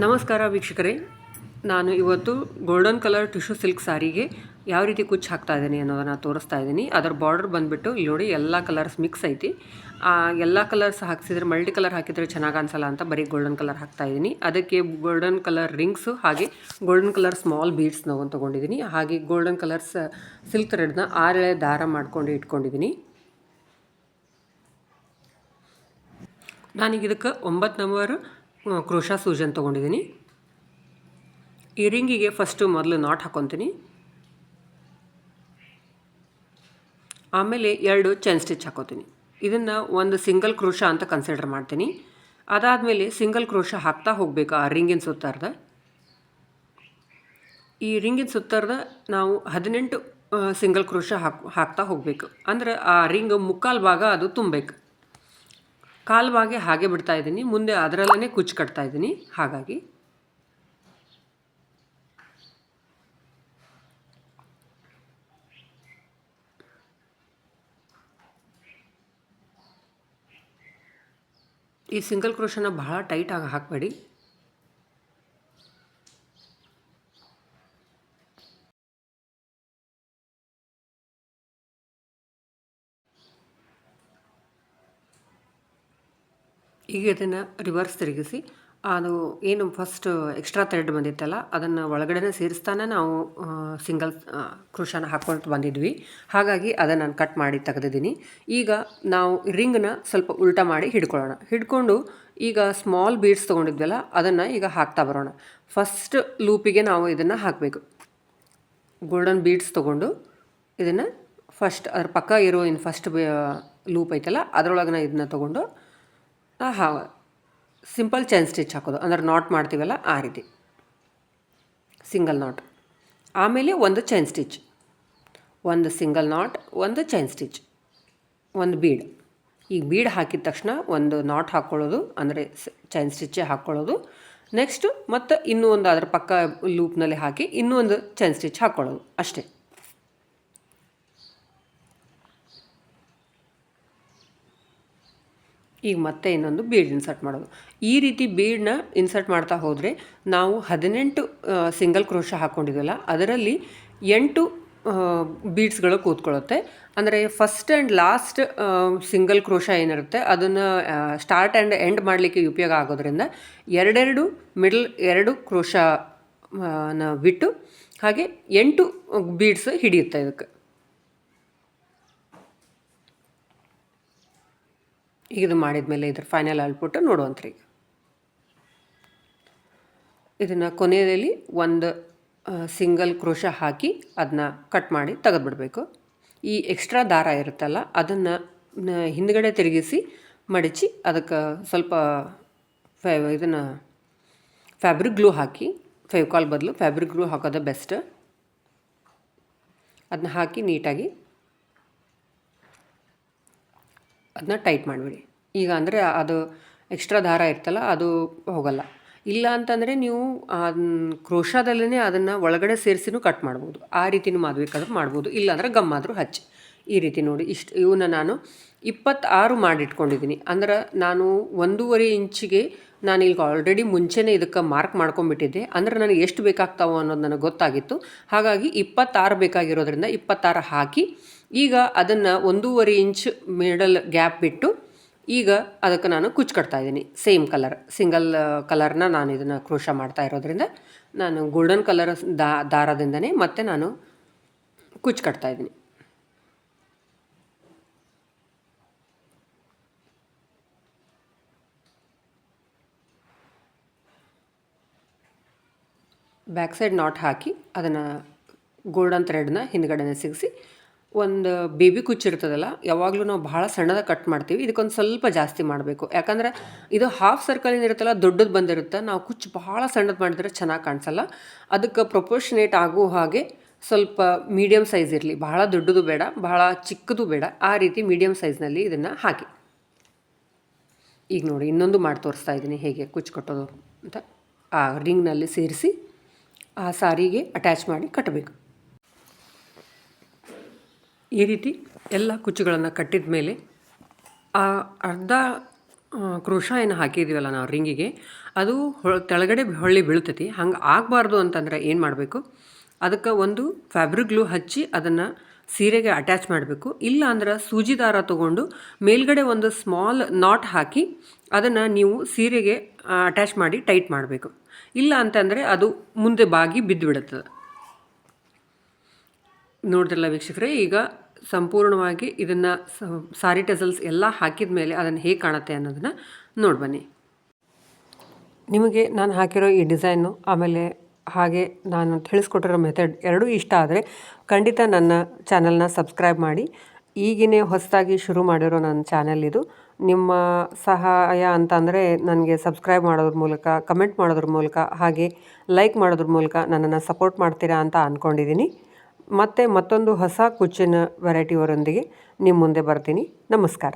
ನಮಸ್ಕಾರ ವೀಕ್ಷಕರೇ. ನಾನು ಇವತ್ತು ಗೋಲ್ಡನ್ ಕಲರ್ ಟಿಶ್ಯೂ ಸಿಲ್ಕ್ ಸಾರಿಗೆ ಯಾವ ರೀತಿ ಕುಚ್ಚು ಹಾಕ್ತಾ ಇದ್ದೀನಿ ಅನ್ನೋದನ್ನು ತೋರಿಸ್ತಾ ಇದ್ದೀನಿ. ಅದರ ಬಾರ್ಡರ್ ಬಂದುಬಿಟ್ಟು ಇಲ್ಲಿ ನೋಡಿ ಎಲ್ಲ ಕಲರ್ಸ್ ಮಿಕ್ಸ್ ಐತಿ. ಎಲ್ಲ ಕಲರ್ಸ್ ಹಾಕ್ಸಿದ್ರೆ, ಮಲ್ಟಿ ಕಲರ್ ಹಾಕಿದರೆ ಚೆನ್ನಾಗಿ ಅನ್ಸಲ್ಲ ಅಂತ ಬರೀ ಗೋಲ್ಡನ್ ಕಲರ್ ಹಾಕ್ತಾ ಇದ್ದೀನಿ. ಅದಕ್ಕೆ ಗೋಲ್ಡನ್ ಕಲರ್ ರಿಂಗ್ಸು ಹಾಗೆ ಗೋಲ್ಡನ್ ಕಲರ್ ಸ್ಮಾಲ್ ಬೀಡ್ಸ್ ನಾವು ತೊಗೊಂಡಿದ್ದೀನಿ. ಹಾಗೆ ಗೋಲ್ಡನ್ ಕಲರ್ಸ್ ಸಿಲ್ಕ್ ಥ್ರೆಡ್ನ ಆರೆಳೆ ದಾರ ಮಾಡ್ಕೊಂಡು ಇಟ್ಕೊಂಡಿದ್ದೀನಿ. ನಾನೀಗ ಇದಕ್ಕೆ ಒಂಬತ್ತು ನಂಬರ್ ಕ್ರೋಶಾ ಸೂಜನ್ ತೊಗೊಂಡಿದ್ದೀನಿ. ಈ ರಿಂಗಿಗೆ ಫಸ್ಟು ಮೊದಲು ನಾಟ್ ಹಾಕೊತೀನಿ. ಆಮೇಲೆ ಎರಡು ಚೈನ್ ಸ್ಟಿಚ್ ಹಾಕೋತೀನಿ. ಇದನ್ನು ಒಂದು ಸಿಂಗಲ್ ಕ್ರೋಶಾ ಅಂತ ಕನ್ಸಿಡರ್ ಮಾಡ್ತೀನಿ. ಅದಾದಮೇಲೆ ಸಿಂಗಲ್ ಕ್ರೋಶಾ ಹಾಕ್ತಾ ಹೋಗಬೇಕು ಆ ರಿಂಗಿನ ಸುತ್ತಾರ್ದ. ಈ ರಿಂಗಿನ ಸುತ್ತಾರ್ದ ನಾವು ಹದಿನೆಂಟು ಸಿಂಗಲ್ ಕ್ರೋಶಾ ಹಾಕ್, ಹಾಕ್ತಾ ಹೋಗಬೇಕು. ಅಂದ್ರೆ ಆ ರಿಂಗ್ ಮುಕ್ಕಾಲು ಭಾಗ ಅದು ತುಂಬಬೇಕು. ಕಾಲು ಭಾಗ ಹಾಗೆ ಬಿಡ್ತಾ ಇದ್ದೀನಿ. ಮುಂದೆ ಅದರಲ್ಲೇ ಕುಚ್ಚು ಕಟ್ತಾ ಇದ್ದೀನಿ. ಹಾಗಾಗಿ. ಈ ಸಿಂಗಲ್ ಕ್ರೋಶನ ಬಹಳ ಟೈಟಾಗಿ ಹಾಕಬೇಡಿ. ಈಗ ಇದನ್ನು ರಿವರ್ಸ್ ತಿರುಗಿಸಿ, ಅದು ಏನು ಫಸ್ಟ್ ಎಕ್ಸ್ಟ್ರಾ ಥ್ರೆಡ್ ಬಂದಿತ್ತಲ್ಲ, ಅದನ್ನು ಒಳಗಡೆ ಸೇರಿಸ್ತಾನೆ ನಾವು ಸಿಂಗಲ್ ಕ್ರೋಶನ ಹಾಕ್ಕೊಳ್ತಾ ಬಂದಿದ್ವಿ. ಹಾಗಾಗಿ ಅದನ್ನು ನಾನು ಕಟ್ ಮಾಡಿ ತೆಗೆದಿದ್ದೀನಿ. ಈಗ ನಾವು ರಿಂಗ್ನ ಸ್ವಲ್ಪ ಉಲ್ಟಾ ಮಾಡಿ ಹಿಡ್ಕೊಳ್ಳೋಣ. ಹಿಡ್ಕೊಂಡು ಈಗ ಸ್ಮಾಲ್ ಬೀಡ್ಸ್ ತೊಗೊಂಡಿದ್ವಲ್ಲ, ಅದನ್ನು ಈಗ ಹಾಕ್ತಾ ಬರೋಣ. ಫಸ್ಟ್ ಲೂಪಿಗೆ ನಾವು ಇದನ್ನು ಹಾಕಬೇಕು. ಗೋಲ್ಡನ್ ಬೀಡ್ಸ್ ತೊಗೊಂಡು ಇದನ್ನು ಫಸ್ಟ್ ಅದ್ರ ಪಕ್ಕ ಇರೋ ಇನ್ನು ಫಸ್ಟ್ ಲೂಪ್ ಐತಲ್ಲ ಅದರೊಳಗೆ ಇದನ್ನ ತೊಗೊಂಡು ಹಾ ಸಿಂಪಲ್ ಚೈನ್ ಸ್ಟಿಚ್ ಹಾಕೋದು. ಅಂದ್ರೆ ನಾಟ್ ಮಾಡ್ತೀವಲ್ಲ, ಆ ರೀತಿ. ಸಿಂಗಲ್ ನಾಟ್ ಆಮೇಲೆ ಒಂದು ಚೈನ್ ಸ್ಟಿಚ್ ಒಂದು ಸಿಂಗಲ್ ನಾಟ್ ಒಂದು ಚೈನ್ ಸ್ಟಿಚ್ ಒಂದು ಬೀಡ್ ಈಗ ಬೀಡ್ ಹಾಕಿದ ತಕ್ಷಣ ಒಂದು ನಾಟ್ ಹಾಕ್ಕೊಳ್ಳೋದು ಅಂದರೆ ಚೈನ್ ಸ್ಟಿಚ್ಚೇ ಹಾಕ್ಕೊಳ್ಳೋದು ನೆಕ್ಸ್ಟು ಮತ್ತು ಇನ್ನೂ ಒಂದು ಅದರ ಪಕ್ಕ ಲೂಪ್ನಲ್ಲಿ ಹಾಕಿ ಇನ್ನೂ ಒಂದು ಚೈನ್ ಸ್ಟಿಚ್ ಹಾಕ್ಕೊಳ್ಳೋದು ಅಷ್ಟೇ. ಈಗ ಮತ್ತೆ ಇನ್ನೊಂದು ಬೀಡ್ ಇನ್ಸರ್ಟ್ ಮಾಡೋದು. ಈ ರೀತಿ ಬೀಡ್ನ ಇನ್ಸರ್ಟ್ ಮಾಡ್ತಾ ಹೋದರೆ ನಾವು ಹದಿನೆಂಟು ಸಿಂಗಲ್ ಕ್ರೋಶ ಹಾಕ್ಕೊಂಡಿದ್ವಲ್ಲ ಅದರಲ್ಲಿ ಎಂಟು ಬೀಡ್ಸ್ಗಳು ಕೂತ್ಕೊಳ್ಳುತ್ತೆ. ಅಂದರೆ first and last single crochet ಏನಿರುತ್ತೆ, ಅದನ್ನು ಸ್ಟಾರ್ಟ್ ಆ್ಯಂಡ್ ಎಂಡ್ ಮಾಡಲಿಕ್ಕೆ ಉಪಯೋಗ ಆಗೋದ್ರಿಂದ ಎರಡೆರಡು ಮಿಡಲ್ ಎರಡು ಕ್ರೋಶ ಬಿಟ್ಟು ಹಾಗೆ ಎಂಟು ಬೀಡ್ಸ್ ಹಿಡಿಯುತ್ತೆ ಇದಕ್ಕೆ. ಇದು ಮಾಡಿದ ಮೇಲೆ ಇದ್ರ ಫೈನಲ್ ಅಲ್ಬಿಟ್ಟು ನೋಡುವಂತ್ರಿ. ಇದನ್ನು ಕೊನೆಯಲ್ಲಿ ಒಂದು ಸಿಂಗಲ್ ಕ್ರೋಶ ಹಾಕಿ ಅದನ್ನ ಕಟ್ ಮಾಡಿ ತೆಗೆದುಬಿಡಬೇಕು. ಈ ಎಕ್ಸ್ಟ್ರಾ ದಾರ ಇರುತ್ತಲ್ಲ, ಅದನ್ನು ಹಿಂದ್ಗಡೆ ತಿರುಗಿಸಿ ಮಡಚಿ ಅದಕ್ಕೆ ಸ್ವಲ್ಪ ಫೆ ಇದನ್ನು ಫ್ಯಾಬ್ರಿಕ್ ಗ್ಲೂ ಹಾಕಿ ಫೆವಿಕಾಲ್ ಬದಲು ಫ್ಯಾಬ್ರಿಕ್ ಗ್ಲೂ ಹಾಕೋದು ಬೆಸ್ಟ್ ಅದನ್ನ ಹಾಕಿ ನೀಟಾಗಿ ಅದನ್ನ ಟೈಟ್ ಮಾಡಿಬಿಡಿ. ಈಗ ಅಂದರೆ ಅದು ಎಕ್ಸ್ಟ್ರಾ ದಾರ ಇರ್ತಲ್ಲ, ಅದು ಹೋಗಲ್ಲ. ಇಲ್ಲ ಅಂತಂದರೆ ನೀವು ಕ್ರೋಶಾದಲ್ಲೇ ಅದನ್ನು ಒಳಗಡೆ ಸೇರಿಸಿನೂ ಕಟ್ ಮಾಡ್ಬೋದು. ಆ ರೀತಿನೂ ಮಾಡಬೇಕಾದ್ರೂ ಮಾಡ್ಬೋದು. ಇಲ್ಲಾಂದ್ರೆ ಗಮ್ಮಾದರೂ ಹಚ್ಚಿ. ಈ ರೀತಿ ನೋಡಿ, ಇಷ್ಟು ಇವನ್ನ ನಾನು ಇಪ್ಪತ್ತಾರು ಮಾಡಿಟ್ಕೊಂಡಿದ್ದೀನಿ ಅಂದ್ರೆ ನಾನು ಒಂದೂವರೆ ಇಂಚಿಗೆ ನಾನು ಈಗ ಆಲ್ರೆಡಿ ಮುಂಚೆನೇ ಇದಕ್ಕೆ ಮಾರ್ಕ್ ಮಾಡ್ಕೊಂಡ್ಬಿಟ್ಟಿದ್ದೆ. ಅಂದ್ರೆ ನನಗೆ ಎಷ್ಟು ಬೇಕಾಗ್ತಾವೋ ಅನ್ನೋದು ನನಗೆ ಗೊತ್ತಾಗಿತ್ತು. ಹಾಗಾಗಿ ಇಪ್ಪತ್ತಾರು ಬೇಕಾಗಿರೋದ್ರಿಂದ ಇಪ್ಪತ್ತಾರು ಹಾಕಿ ಈಗ ಅದನ್ನು ಒಂದೂವರೆ ಇಂಚ್ ಮಿಡಲ್ ಗ್ಯಾಪ್ ಬಿಟ್ಟು ಈಗ ಅದಕ್ಕೆ ನಾನು ಕುಚ್ಚು ಕಟ್ತಾ ಇದ್ದೀನಿ. ಸೇಮ್ ಕಲರ್ ಸಿಂಗಲ್ ಕಲರ್ನ ನಾನು ಇದನ್ನು ಕ್ರೋಶ ಮಾಡ್ತಾ ಇರೋದ್ರಿಂದ ನಾನು ಗೋಲ್ಡನ್ ಕಲರ್ ದಾ, ದಾರದಿಂದನೇ ಮತ್ತೆ ನಾನು ಕುಚ್ಚು ಕಟ್ತಾ ಇದ್ದೀನಿ. ಬ್ಯಾಕ್ ಸೈಡ್ ನಾಟ್ ಹಾಕಿ ಅದನ್ನು ಗೋಲ್ಡನ್ ಥ್ರೆಡ್ನ ಹಿಂದ್ಗಡೆನೇ ಸಿಗಿಸಿ ಒಂದು ಬೇಬಿ ಕುಚ್ಚಿರ್ತದಲ್ಲ ಯಾವಾಗಲೂ ನಾವು ಭಾಳ ಸಣ್ಣದಾಗಿ ಕಟ್ ಮಾಡ್ತೀವಿ, ಇದಕ್ಕೊಂದು ಸ್ವಲ್ಪ ಜಾಸ್ತಿ ಮಾಡಬೇಕು. ಯಾಕಂದ್ರೆ ಇದು ಹಾಫ್ ಸರ್ಕಲ್ ಏನಿರುತ್ತಲ್ಲ ದೊಡ್ಡದು ಬಂದಿರುತ್ತೆ. ನಾವು ಕುಚ್ಚು ಭಾಳ ಸಣ್ಣದು ಮಾಡಿದ್ರೆ ಚೆನ್ನಾಗಿ ಕಾಣಿಸಲ್ಲ. ಅದಕ್ಕೆ ಪ್ರೊಪೋರ್ಷನೇಟ್ ಆಗೋ ಹಾಗೆ ಸ್ವಲ್ಪ ಮೀಡಿಯಮ್ ಸೈಜ್ ಇರಲಿ. ಭಾಳ ದೊಡ್ಡದು ಬೇಡ ಭಾಳ ಚಿಕ್ಕದು ಬೇಡ. ಆ ರೀತಿ ಮೀಡಿಯಮ್ ಸೈಜ್ನಲ್ಲಿ ಇದನ್ನು ಹಾಕಿ. ಈಗ ನೋಡಿ, ಇನ್ನೊಂದು ಮಾಡಿ ತೋರಿಸ್ತಾ ಇದ್ದೀನಿ, ಹೇಗೆ ಕುಚ್ಚು ಕಟ್ಟೋದು ಅಂತ. ಆ ರಿಂಗ್ನಲ್ಲಿ ಸೇರಿಸಿ, ಆ ಸಾರಿಗೆ ಅಟ್ಯಾಚ್ ಮಾಡಿ ಕಟ್ಟಬೇಕು. ಈ ರೀತಿ ಎಲ್ಲ ಕುಚ್ಚುಗಳನ್ನು ಕಟ್ಟಿದ ಮೇಲೆ ಆ ಅರ್ಧ ಕ್ರೋಶ ಏನು ಹಾಕಿದ್ದೀವಲ್ಲ ನಾವು ರಿಂಗಿಗೆ, ಅದು ಹೊ ಕೆಳಗಡೆ ಹೊಳ್ಳಿ ಬೀಳ್ತೈತಿ. ಹಂಗೆ ಆಗಬಾರ್ದು ಅಂತಂದ್ರೆ ಏನು ಮಾಡಬೇಕು? ಅದಕ್ಕೆ ಒಂದು ಫ್ಯಾಬ್ರಿಕ್ ಗ್ಲೂ ಹಚ್ಚಿ ಅದನ್ನು ಸೀರೆಗೆ ಅಟ್ಯಾಚ್ ಮಾಡಬೇಕು. ಇಲ್ಲ ಅಂದ್ರೆ ಸೂಜಿ ದಾರ ತೊಗೊಂಡು ಮೇಲ್ಗಡೆ ಒಂದು ಸ್ಮಾಲ್ ನಾಟ್ ಹಾಕಿ ಅದನ್ನು ನೀವು ಸೀರೆಗೆ ಅಟ್ಯಾಚ್ ಮಾಡಿ ಟೈಟ್ ಮಾಡಬೇಕು. ಇಲ್ಲ ಅಂತಂದರೆ ಅದು ಮುಂದೆ ಬಾಗಿ ಬಿದ್ದು ಬಿಡುತ್ತದೆ ನೋಡಿದ್ರಲ್ಲ ವೀಕ್ಷಕರೇ, ಈಗ ಸಂಪೂರ್ಣವಾಗಿ ಇದನ್ನು ಸಾರಿ ಟೆಸಲ್ಸ್ ಎಲ್ಲ ಹಾಕಿದ ಮೇಲೆ ಅದನ್ನು ಹೇಗೆ ಕಾಣುತ್ತೆ ಅನ್ನೋದನ್ನು ನೋಡಿ ಬನ್ನಿ. ನಿಮಗೆ ನಾನು ಹಾಕಿರೋ ಈ ಡಿಸೈನು ಆಮೇಲೆ ಹಾಗೆ ನಾನು ತಿಳಿಸ್ಕೊಟ್ಟಿರೋ ಮೆಥಡ್ ಎರಡೂ ಇಷ್ಟ ಆದರೆ ಖಂಡಿತ ನನ್ನ ಚಾನಲ್ನ ಸಬ್ಸ್ಕ್ರೈಬ್ ಮಾಡಿ. ಈಗಿನೇ ಹೊಸದಾಗಿ ಶುರು ಮಾಡಿರೋ ನನ್ನ ಚಾನಲ್ ಇದು. ನಿಮ್ಮ ಸಹಾಯ ಅಂತಂದರೆ ನನಗೆ ಸಬ್ಸ್ಕ್ರೈಬ್ ಮಾಡೋದ್ರ ಮೂಲಕ, ಕಮೆಂಟ್ ಮಾಡೋದ್ರ ಮೂಲಕ ಹಾಗೆ ಲೈಕ್ ಮಾಡೋದ್ರ ಮೂಲಕ ನನ್ನನ್ನು ಸಪೋರ್ಟ್ ಮಾಡ್ತೀರಾ ಅಂತ ಅಂದ್ಕೊಂಡಿದ್ದೀನಿ ಮತ್ತು ಮತ್ತೊಂದು ಹೊಸ ಕುಚ್ಚಿನ ವೆರೈಟಿಯವರೊಂದಿಗೆ ನಿಮ್ಮ ಮುಂದೆ ಬರ್ತೀನಿ. ನಮಸ್ಕಾರ.